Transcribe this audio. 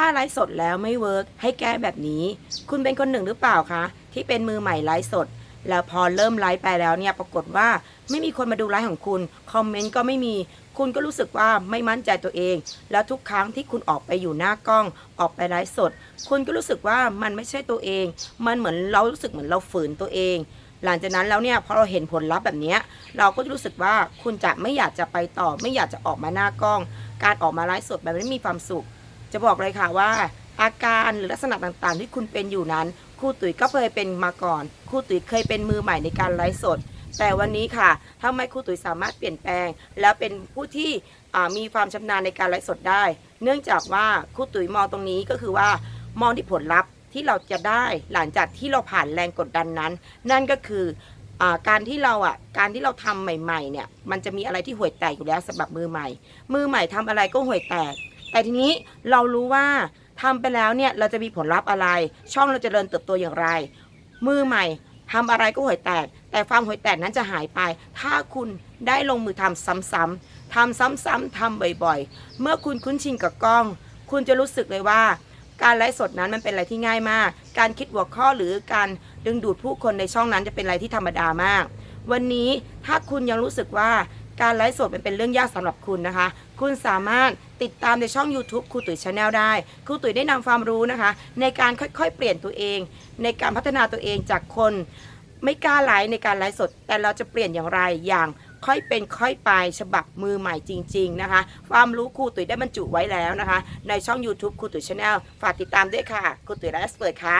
ถ้าไลฟ์สดแล้วไม่เวิร์กให้แก้แบบนี้ คุณเป็นคนหนึ่งหรือเปล่าคะ ที่เป็นมือใหม่ไลฟ์สด แล้วพอเริ่มไลฟ์ไปแล้วเนี่ยปรากฏว่าไม่มีคนมาดูไลฟ์ของคุณ คอมเมนต์ก็ไม่มี คุณก็รู้สึกว่าไม่มั่นใจตัวเอง แล้วทุกครั้งที่คุณออกไปอยู่หน้ากล้อง ออกไปไลฟ์สด คุณก็รู้สึกว่ามันไม่ใช่ตัวเอง มันเหมือนเรารู้สึกเหมือนเราฝืนตัวเองหลังจากนั้นแล้วเนี่ยพอเราเห็นผลลัพธ์แบบนี้เราก็จะรู้สึกว่าคุณจะไม่อยากจะไปต่อ ไม่อยากจะออกมาหน้ากล้อง การออกมาไลฟ์สดแบบไม่มีความสุข จะบอกเลยค่ะว่า อาการหรือลักษณะต่างๆ ที่คุณเป็นอยู่นั้นครูตุ๋ยก็เคยเป็นมาก่อนครูตุ๋ยเคยเป็นมือใหม่ในการไลฟ์สด แต่วันนี้ค่ะทำไมครูตุ๋ยสามารถเปลี่ยนแปลง แล้วเป็นผู้ที่มีความชำนาญในการไลฟ์สดได้ เนื่องจากว่าครูตุ๋ยมองตรงนี้ก็คือว่ามองที่ผลลัพธ์ที่เราจะได้หลังจากที่เราผ่านแรงกดดันนั้น นั่นก็คืออการที่เราอะการที่เราทำใหม่ๆเนี่ยมันจะมีอะไรที่ห่วยแตกอยู่แล้วสำหรับมือใหม่ มือใหม่ทำอะไรก็ห่วยแตก แต่ทีนี้เรารู้ว่าทำไปแล้วเนี่ยเราจะมีผลลัพธ์อะไร ช่องเราจะเจริญเติบโตอย่างไร มือใหม่ทำอะไรก็ห่วยแตก แต่ความห่วยแตกนั้นจะหายไป ถ้าคุณได้ลงมือทำซ้ำๆทำซ้ำๆทำบ่อยๆ เมื่อคุณคุ้นชินกับกล้อง คุณจะรู้สึกเลยว่า การไลฟ์สดนั้นมันเป็นอะไรที่ง่ายมาก การคิดหัวข้อหรือการดึงดูดผู้คนในช่องนั้นจะเป็นอะไรที่ธรรมดามาก วันนี้ถ้าคุณยังรู้สึกว่า การไลฟ์สดมันเป็นเรื่องยากสำหรับคุณนะคะ คุณสามารถติดตามในช่อง YouTube ครูตุ๋ยชาแนลได้ครูตุ๋ยได้นำความรู้นะคะ ในการค่อยๆ เปลี่ยนตัวเอง ในการพัฒนาตัวเองจากคน ไม่กล้าไลฟ์ในการไลฟ์สด แต่เราจะเปลี่ยนอย่างไรอย่างค่อยเป็นค่อยไปฉบับมือใหม่จริง ๆนะคะ ความรู้ครูตุ๋ยได้บรรจุไว้แล้วนะคะ ในช่อง YouTube ครูตุ๋ยชาแนลฝากติดตามด้วยค่ะครูตุ๋ยและเปิดค่ะ